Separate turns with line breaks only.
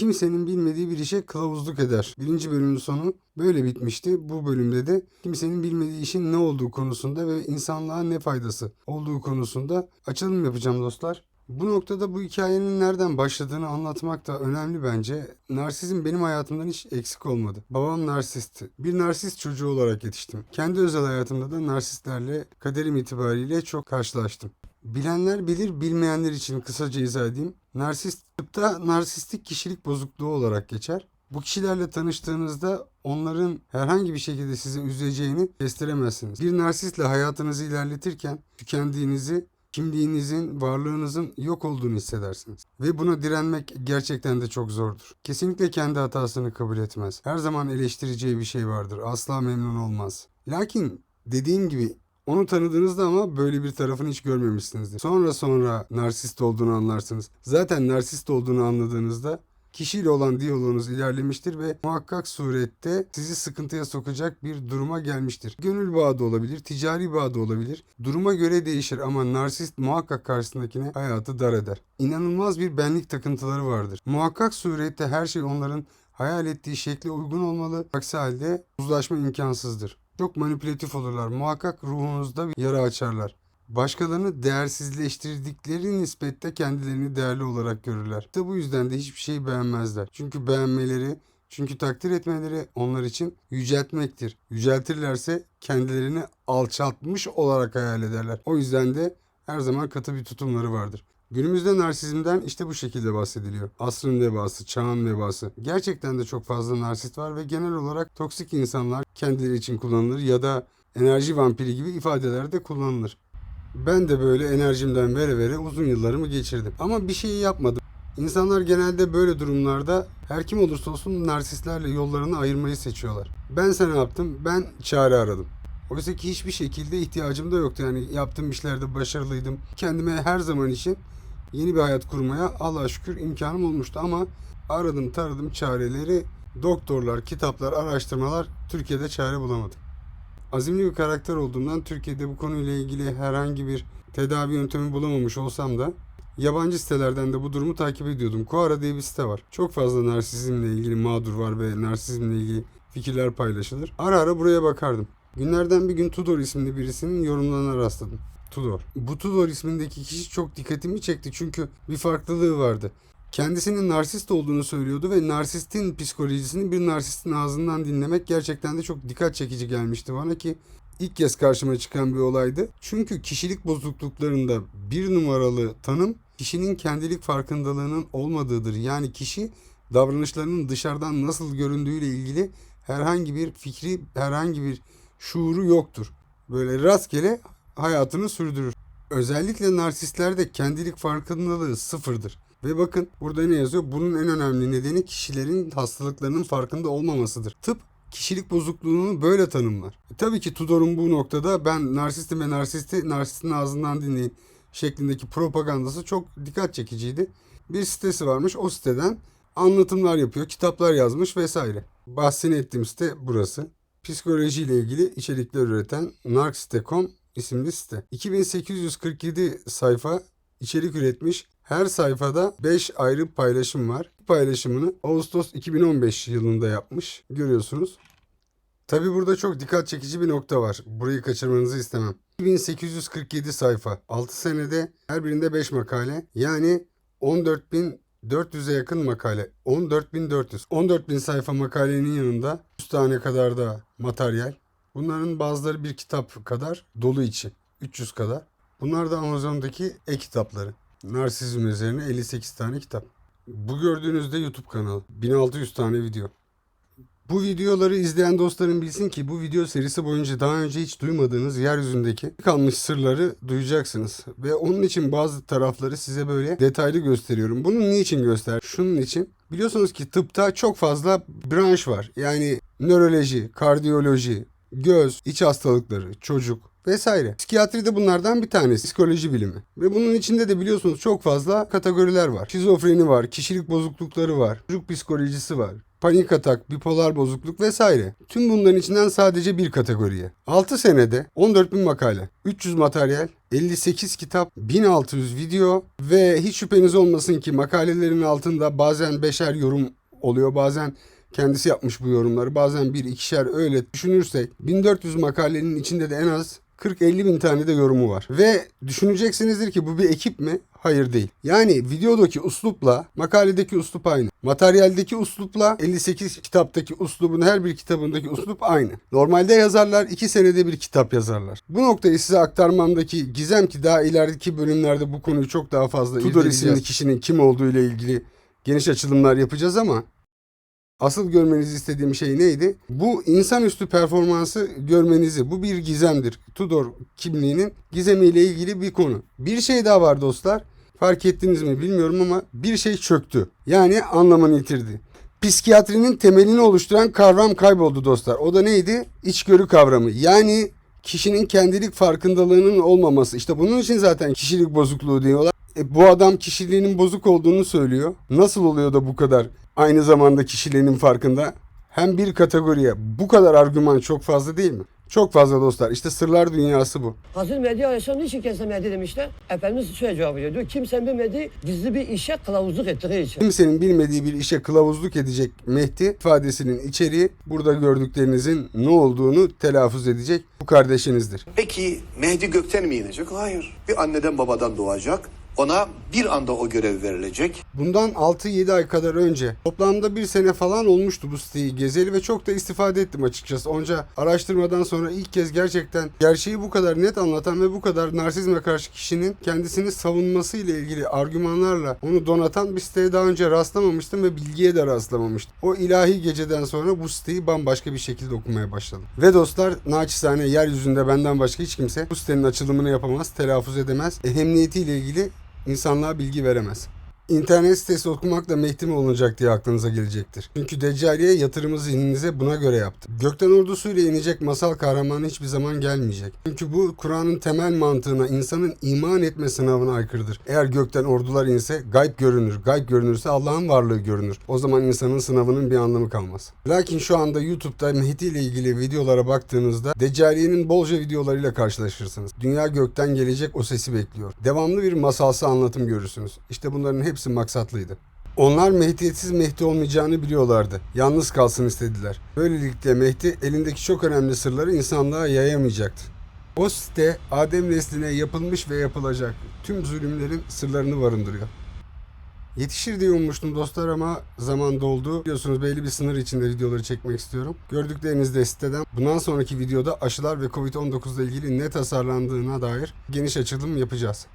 Kimsenin bilmediği bir işe kılavuzluk eder. Birinci bölümün sonu böyle bitmişti. Bu bölümde de kimsenin bilmediği işin ne olduğu konusunda ve insanlığa ne faydası olduğu konusunda açılım yapacağım dostlar. Bu noktada bu hikayenin nereden başladığını anlatmak da önemli bence. Narsizm benim hayatımdan hiç eksik olmadı. Babam narsistti. Bir narsist çocuğu olarak yetiştim. Kendi özel hayatımda da narsistlerle kaderim itibariyle çok karşılaştım. Bilenler bilir, bilmeyenler için kısaca izah edeyim. Narsist tıpta narsistik kişilik bozukluğu olarak geçer. Bu kişilerle tanıştığınızda onların herhangi bir şekilde sizi üzeceğini kestiremezsiniz. Bir narsistle hayatınızı ilerletirken tükendiğinizi, kimliğinizin, varlığınızın yok olduğunu hissedersiniz. Ve buna direnmek gerçekten de çok zordur. Kesinlikle kendi hatasını kabul etmez. Her zaman eleştireceği bir şey vardır. Asla memnun olmaz. Lakin dediğim gibi onu tanıdığınızda ama böyle bir tarafını hiç görmemişsinizdir. Sonra sonra narsist olduğunu anlarsınız. Zaten narsist olduğunu anladığınızda kişiyle olan diyaloğunuz ilerlemiştir ve muhakkak surette sizi sıkıntıya sokacak bir duruma gelmiştir. Gönül bağı da olabilir, ticari bağı da olabilir. Duruma göre değişir ama narsist muhakkak karşısındakine hayatı dar eder. İnanılmaz bir benlik takıntıları vardır. Muhakkak surette her şey onların hayal ettiği şekle uygun olmalı. Aksi halde uzlaşma imkansızdır. Çok manipülatif olurlar. Muhakkak ruhunuzda bir yara açarlar. Başkalarını değersizleştirdikleri nispette kendilerini değerli olarak görürler. İşte bu yüzden de hiçbir şeyi beğenmezler. Çünkü beğenmeleri, çünkü takdir etmeleri onlar için yüceltmektir. Yüceltirlerse kendilerini alçaltmış olarak hayal ederler. O yüzden de her zaman katı bir tutumları vardır. Günümüzde narsizmden işte bu şekilde bahsediliyor. Asrın vebası, çağın vebası. Gerçekten de çok fazla narsist var ve genel olarak toksik insanlar kendileri için kullanılır ya da enerji vampiri gibi ifadeler de kullanılır. Ben de böyle enerjimden vere vere uzun yıllarımı geçirdim. Ama bir şey yapmadım. İnsanlar genelde böyle durumlarda her kim olursa olsun narsistlerle yollarını ayırmayı seçiyorlar. Ben ne yaptım? Ben çare aradım. Oysa ki hiçbir şekilde ihtiyacım da yoktu. Yani yaptığım işlerde başarılıydım. Kendime her zaman için yeni bir hayat kurmaya Allah'a şükür imkanım olmuştu ama aradım taradım çareleri doktorlar, kitaplar, araştırmalar Türkiye'de çare bulamadım. Azimli bir karakter olduğumdan Türkiye'de bu konuyla ilgili herhangi bir tedavi yöntemi bulamamış olsam da yabancı sitelerden de bu durumu takip ediyordum. Quora diye bir site var. Çok fazla narsizmle ilgili mağdur var ve narsizmle ilgili fikirler paylaşılır. Ara ara buraya bakardım. Günlerden bir gün Tudor isimli birisinin yorumlarına rastladım. Tudor. Bu Tudor ismindeki kişi çok dikkatimi çekti çünkü bir farklılığı vardı. Kendisinin narsist olduğunu söylüyordu ve narsistin psikolojisini bir narsistin ağzından dinlemek gerçekten de çok dikkat çekici gelmişti bana ki ilk kez karşıma çıkan bir olaydı. Çünkü kişilik bozukluklarında bir numaralı tanım kişinin kendilik farkındalığının olmadığıdır. Yani kişi davranışlarının dışarıdan nasıl göründüğüyle ilgili herhangi bir fikri, herhangi bir şuuru yoktur. Böyle rastgele hayatını sürdürür. Özellikle narsistlerde kendilik farkındalığı sıfırdır. Ve bakın burada ne yazıyor? Bunun en önemli nedeni kişilerin hastalıklarının farkında olmamasıdır. Tıp kişilik bozukluğunu böyle tanımlar. E, tabii ki Tudor'un bu noktada ben narsistim ve narsisti narsistin ağzından dinleyin şeklindeki propagandası çok dikkat çekiciydi. Bir sitesi varmış o siteden anlatımlar yapıyor, kitaplar yazmış vesaire. Bahsini ettiğim site burası. Psikoloji ile ilgili içerikler üreten narksite.com isimli site. 2847 sayfa içerik üretmiş. Her sayfada 5 ayrı paylaşım var. Paylaşımını Ağustos 2015 yılında yapmış. Görüyorsunuz. Tabi burada çok dikkat çekici bir nokta var. Burayı kaçırmanızı istemem. 2847 sayfa. 6 senede her birinde 5 makale. Yani 14.400'e yakın makale. 14.400. 14.000 sayfa makalenin yanında 100 tane kadar da materyal. Bunların bazıları bir kitap kadar dolu içi. 300 kadar. Bunlar da Amazon'daki e-kitapları. Narsizm üzerine 58 tane kitap. Bu gördüğünüzde YouTube kanalı. 1600 tane video. Bu videoları izleyen dostlarım bilsin ki bu video serisi boyunca daha önce hiç duymadığınız yeryüzündeki kalmış sırları duyacaksınız. Ve onun için bazı tarafları size böyle detaylı gösteriyorum. Bunun niçin göster? Şunun için. Biliyorsunuz ki tıpta çok fazla branş var. Yani nöroloji, kardiyoloji, göz, iç hastalıkları, çocuk, vesaire. Psikiyatri de bunlardan bir tanesi. Psikoloji bilimi. Ve bunun içinde de biliyorsunuz çok fazla kategoriler var. Şizofreni var, kişilik bozuklukları var, çocuk psikolojisi var. Panik atak, bipolar bozukluk vesaire. Tüm bunların içinden sadece bir kategoriye. 6 senede 14 bin makale, 300 materyal, 58 kitap, 1600 video ve hiç şüpheniz olmasın ki makalelerin altında bazen beşer yorum oluyor, bazen kendisi yapmış bu yorumları, bazen bir ikişer öyle düşünürsek 1400 makalenin içinde de en az 40-50 bin tane de yorumu var. Ve düşüneceksinizdir ki bu bir ekip mi? Hayır değil. Yani videodaki uslupla makaledeki uslup aynı. Materyaldeki uslupla 58 kitaptaki uslubun her bir kitabındaki uslup aynı. Normalde yazarlar 2 senede bir kitap yazarlar. Bu noktayı size aktarmamdaki gizem ki daha ilerideki bölümlerde bu konuyu çok daha fazla Tudor isimli kişinin kim olduğu ile ilgili geniş açılımlar yapacağız ama Asıl görmenizi istediğim şey neydi? Bu insanüstü performansı görmenizi. Bu bir gizemdir. Tudor kimliğinin gizemiyle ilgili bir konu. Bir şey daha var dostlar. Fark ettiniz mi bilmiyorum ama bir şey çöktü. Yani anlamını yitirdi. Psikiyatrinin temelini oluşturan kavram kayboldu dostlar. O da neydi? İçgörü kavramı. Yani kişinin kendilik farkındalığının olmaması. İşte bunun için zaten kişilik bozukluğu diyorlar. E, bu adam kişiliğinin bozuk olduğunu söylüyor. Nasıl oluyor da bu kadar aynı zamanda kişiliğinin farkında? Hem bir kategoriye bu kadar argüman çok fazla değil mi? Çok fazla dostlar. İşte sırlar dünyası bu.
Hazreti Mehdi Aleyhisselam niçin kendisine Mehdi demişler? Efendimiz şöyle cevap veriyor. Diyor kimsenin bilmediği gizli bir işe kılavuzluk ettiği için.
Kimsenin bilmediği bir işe kılavuzluk edecek Mehdi ifadesinin içeriği burada gördüklerinizin ne olduğunu telaffuz edecek bu kardeşinizdir.
Peki Mehdi gökten mi inecek? Hayır. Bir anneden babadan doğacak. Ona bir anda o görev verilecek.
Bundan 6-7 ay kadar önce toplamda bir sene falan olmuştu bu siteyi gezeli ve çok da istifade ettim açıkçası. Onca araştırmadan sonra ilk kez gerçekten gerçeği bu kadar net anlatan ve bu kadar narsizme karşı kişinin kendisini savunması ile ilgili argümanlarla onu donatan bir siteye daha önce rastlamamıştım ve bilgiye de rastlamamıştım. O ilahi geceden sonra bu siteyi bambaşka bir şekilde okumaya başladım. Ve dostlar naçizane yeryüzünde benden başka hiç kimse bu sitenin açılımını yapamaz, telaffuz edemez. Ehemmiyetiyle ilgili insanlığa bilgi veremez. İnternet sitesi okumak da Mehdi mi olacak diye aklınıza gelecektir. Çünkü Deccaliye yatırımı zihninize buna göre yaptı. Gökten ordusuyla inecek masal kahramanı hiçbir zaman gelmeyecek. Çünkü bu Kur'an'ın temel mantığına insanın iman etme sınavına aykırıdır. Eğer gökten ordular inse gayb görünür. Gayb görünürse Allah'ın varlığı görünür. O zaman insanın sınavının bir anlamı kalmaz. Lakin şu anda YouTube'da Mehdi ile ilgili videolara baktığınızda Deccaliye'nin bolca videolarıyla karşılaşırsınız. Dünya gökten gelecek o sesi bekliyor. Devamlı bir masalsı anlatım görürsünüz. İşte bunların hepsi maksatlıydı. Onlar Mehdiyetsiz Mehdi olmayacağını biliyorlardı. Yalnız kalsın istediler. Böylelikle Mehdi elindeki çok önemli sırları insanlığa yayamayacaktı. O site Adem nesline yapılmış ve yapılacak tüm zulümlerin sırlarını barındırıyor. Yetişir diye ummuştum dostlar ama zaman doldu. Biliyorsunuz belli bir sınır içinde videoları çekmek istiyorum. Gördükleriniz de siteden. Bundan sonraki videoda aşılar ve Covid-19 ile ilgili ne tasarlandığına dair geniş açılım yapacağız.